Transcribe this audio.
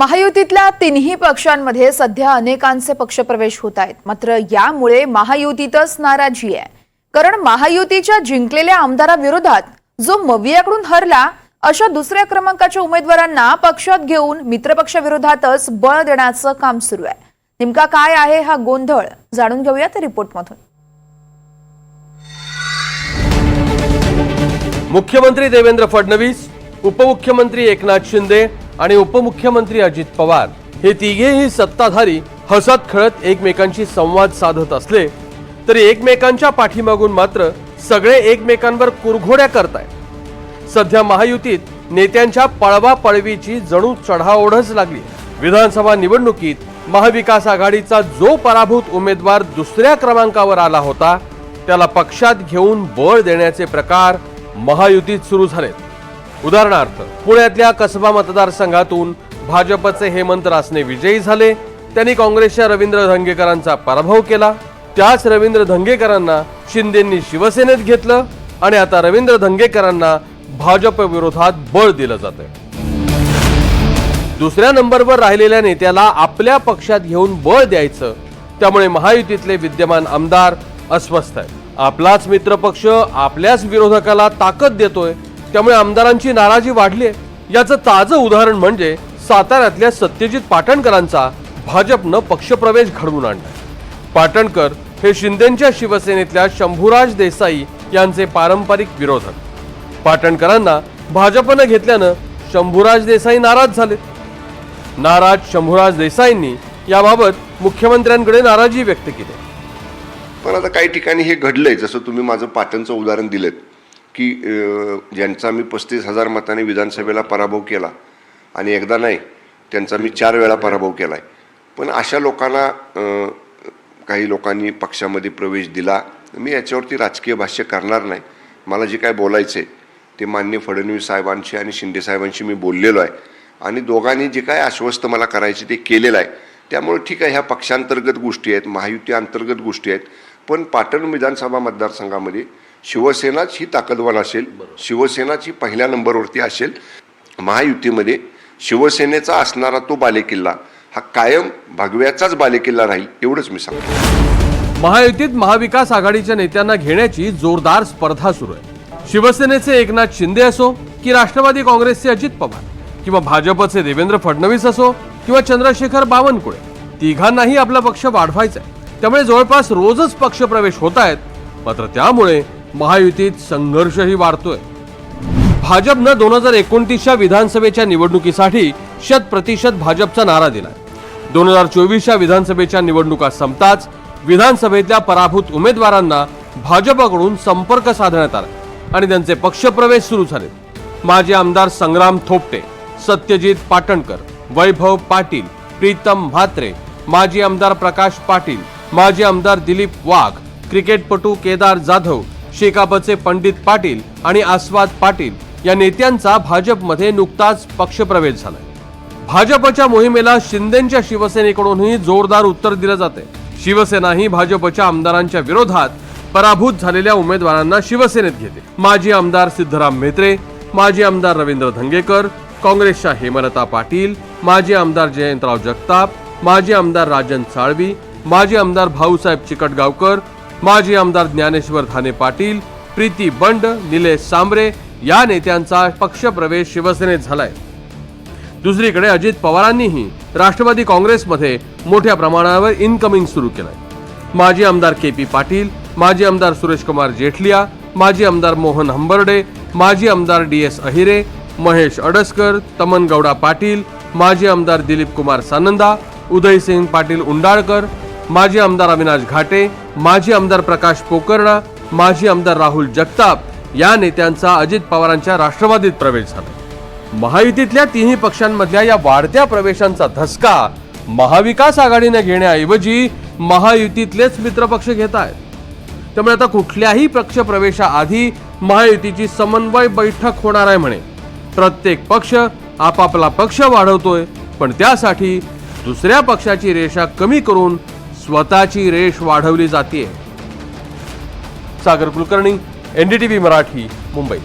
महायुतीतल्या तिन्ही पक्षांमध्ये सध्या अनेकांचे पक्षप्रवेश होत आहेत. मात्र यामुळे महायुतीतच नाराजी आहे. कारण महायुतीच्या जिंकलेल्या आमदाराविरोधात जो मवियाकडून हरला अशा दुसऱ्या क्रमांकाच्या उमेदवारांना पक्षात घेऊन मित्रपक्षाविरोधातच बळ देण्याचं काम सुरू आहे. नेमका काय आहे हा गोंधळ? जाणून घेऊया त्या रिपोर्टमधून. मुख्यमंत्री देवेंद्र फडणवीस उपमुख्यमंत्री एकनाथ शिंदे आणि उपमुख्यमंत्री अजित पवार हे तिघेही सत्ताधारी हसत खेळत एकमेकांशी संवाद साधत असले तरी एकमेकांच्या पाठीमागून मात्र सगळे एकमेकांवर कुरघोड्या करतायत. सध्या महायुतीत नेत्यांच्या पळवा पळवीची जणू चढाओढच लागली. विधानसभा निवडणुकीत महाविकास आघाडीचा जो पराभूत उमेदवार दुसऱ्या क्रमांकावर आला होता त्याला पक्षात घेऊन बळ देण्याचे प्रकार महायुतीत सुरू झालेत. उदाहरणार्थ पुण्यातल्या कसबा मतदारसंघातून भाजपचे हेमंत रासने विजयी झाले त्यांनी काँग्रेसच्या रवींद्र धंगेकरांचा पराभव केला त्याच रवींद्र धंगेकरांना शिंदेंनी शिवसेनेत घेतलं आणि आता रवींद्र धंगेकरांना भाजप विरोधात बळ दिलं जातंय. दुसऱ्या नंबरवर राहिलेल्या नेत्याला आपल्या पक्षात घेऊन बळ द्यायचं त्यामुळे महायुतीतले विद्यमान आमदार अस्वस्थ आहेत. आपलाच मित्रपक्ष आपल्याच विरोधकाला ताकद देतोय त्यामुळे आमदारांची नाराजी वाढली आहे. याचं ताजं उदाहरण म्हणजे साताऱ्यातल्या सत्यजित पाटणकरांचा भाजपनं पक्षप्रवेश घडवून आणला. पाटणकर हे शिंदेच्या शिवसेनेतल्या शंभूराज देसाई यांचे पारंपरिक विरोधक. पाटणकरांना भाजपनं घेतल्यानं शंभूराज देसाई नाराज झाले. नाराज शंभूराज देसाईंनी याबाबत मुख्यमंत्र्यांकडे नाराजी व्यक्त केली. पण आता काही ठिकाणी हे घडलंय जसं तुम्ही माझं पाटणचं उदाहरण दिलेत. की ज्यांचा मी पस्तीस हजार मताने विधानसभेला पराभव केला आणि एकदा नाही त्यांचा मी चार वेळा पराभव केला आहे पण अशा लोकांना काही लोकांनी पक्षामध्ये प्रवेश दिला. मी याच्यावरती राजकीय भाष्य करणार नाही. मला जे काय बोलायचं आहे ते मान्य फडणवीस साहेबांशी आणि शिंदे साहेबांशी मी बोललेलो आहे. आणि दोघांनी जे काय आश्वस्त मला करायचे ते केलेलं आहे. त्यामुळे ठीक आहे ह्या पक्षांतर्गत गोष्टी आहेत महायुती अंतर्गत गोष्टी आहेत. पण पाटण विधानसभा मतदारसंघामध्ये शिवसेनाच ही ताकदवान असेल शिवसेनाच ही पहिल्या नंबरवरती असेल महायुतीमध्ये शिवसेनेचा असणारा तो बालेकिल्ला हा कायम भगव्याचाच बालेकिल्ला राहील एवढंच मी सांगतो. महायुतीत महाविकास आघाडीच्या नेत्यांना घेण्याची जोरदार स्पर्धा सुरू आहे. शिवसेनेचे एकनाथ शिंदे असो की राष्ट्रवादी काँग्रेसचे अजित पवार किंवा भाजपचे देवेंद्र फडणवीस असो किंवा चंद्रशेखर बावनकुळे तिघांनाही आपला पक्ष वाढवायचा आहे. त्यामुळे जवळपास रोजच पक्षप्रवेश होत आहेत मात्र त्यामुळे महायुतीत संघर्षही वाढतोय. भाजपनं दोन हजार एकोणतीसच्या विधानसभेच्या निवडणुकीसाठी शत प्रतिशत भाजपचा नारा दिलाय. दोन हजार चोवीसच्या विधानसभेच्या निवडणुका संपताच विधानसभेतल्या पराभूत उमेदवारांना भाजपकडून संपर्क साधण्यात आला आणि त्यांचे पक्षप्रवेश सुरू झाले. माजी आमदार संग्राम थोपटे सत्यजित पाटणकर वैभव पाटील प्रीतम म्हात्रे माजी आमदार प्रकाश पाटील माजी आमदार दिलीप वाघ क्रिकेटपटू केदार जाधव शेकापचे पंडित पाटील आणि आस्वाद पाटील या नेत्यांचा भाजपमध्ये नुकताच पक्षप्रवेश झालाय. भाजपच्या मोहिमेला शिंदेच्या शिवसेनेकडूनही जोरदार उत्तर दिलं जाते शिवसेनाही भाजपच्या आमदारांच्या विरोधात पराभूत झालेल्या उमेदवारांना शिवसेनेत घेते. माजी आमदार सिद्धराम म्हेत्रे माजी आमदार रवींद्र धंगेकर काँग्रेसच्या हेमलता पाटील माजी आमदार जयंतराव जगताप माजी आमदार राजन साळवी माजी आमदार भाऊसाहेब चिकटगावकर माजी आमदार ज्ञानेश्वर धाने पाटील प्रीती बंड निलेश सांबरे या नेत्यांचा पक्षप्रवेश शिवसेनेत झालाय. दुसरीकडे अजित पवारांनीही राष्ट्रवादी काँग्रेसमध्ये मोठ्या प्रमाणावर इनकमिंग सुरू केलंय. माजी आमदार के पी पाटील माजी आमदार सुरेशकुमार जेठलिया माजी आमदार मोहन हंबर्डे माजी आमदार डी एस अहिरे महेश अडसकर तमन गौडा पाटील माजी आमदार दिलीप कुमार सानंदा उदयसिंग पाटील उंडाळकर माजी आमदार अविनाश घाटे माजी आमदार प्रकाश पोकर्णा माजी आमदार राहुल जगताप या नेत्यांचा अजित पवारांच्या राष्ट्रवादीत प्रवेश झाला. महायुतीतल्या तिन्ही पक्षांमधल्या या वाढत्या प्रवेशांचा धसका महाविकास आघाडीने घेण्याऐवजी महायुतीतलेच मित्रपक्ष घेत आहेत. त्यामुळे आता कुठल्याही पक्ष प्रवेशाआधी महायुतीची समन्वय बैठक होणार आहे म्हणे. प्रत्येक पक्ष आपापला पक्ष वाढवतोय पण त्यासाठी दुसऱ्या पक्षाची रेषा कमी करून स्वतःची रेष वाढवली जाते सागर कुलकर्णी एनडीटीव्ही मराठी मुंबई.